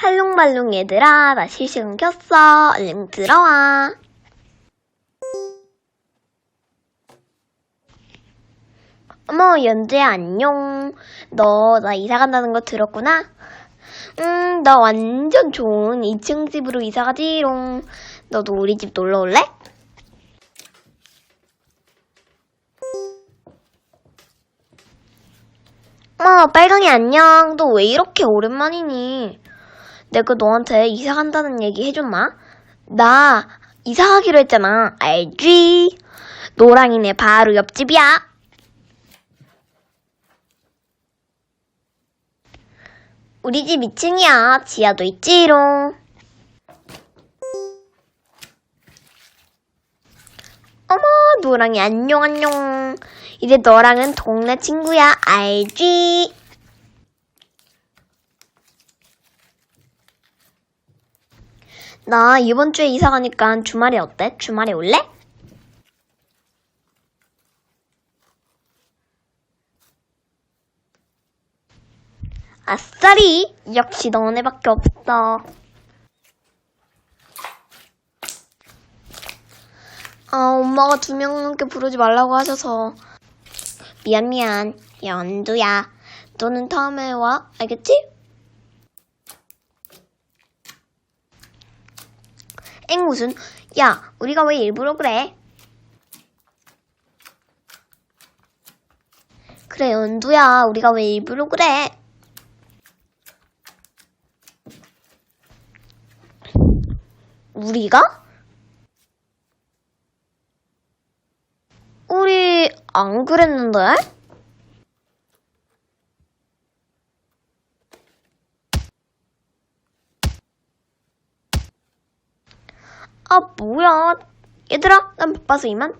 팔롱말롱 얘들아, 나 실시간 켰어. 얼른 들어와. 어머, 연주야, 안녕. 너, 나 이사 간다는 거 들었구나? 응, 나 완전 좋은 2층 집으로 이사 가지롱. 너도 우리 집 놀러 올래? 어, 빨강이 안녕. 너 왜 이렇게 오랜만이니? 내가 너한테 이사 간다는 얘기 해줬나? 나 이사 가기로 했잖아. 알지? 노랑이네 바로 옆집이야. 우리 집 2층이야. 지하도 있지롱. 어머, 노랑이 안녕, 안녕. 이제 너랑은 동네 친구야. 알지? 나 이번 주에 이사 가니까 주말에 어때? 주말에 올래? 아싸리! 역시 너네밖에 없어. 아, 엄마가 두 명 넘게 부르지 말라고 하셔서. 미안, 미안. 연두야. 너는 다음에 와. 알겠지? 엥, 무슨. 야, 우리가 왜 일부러 그래? 그래, 연두야. 우리가 왜 일부러 그래? 우리가? 우리 안 그랬는데? 아 뭐야. 얘들아 난 바빠서 이만.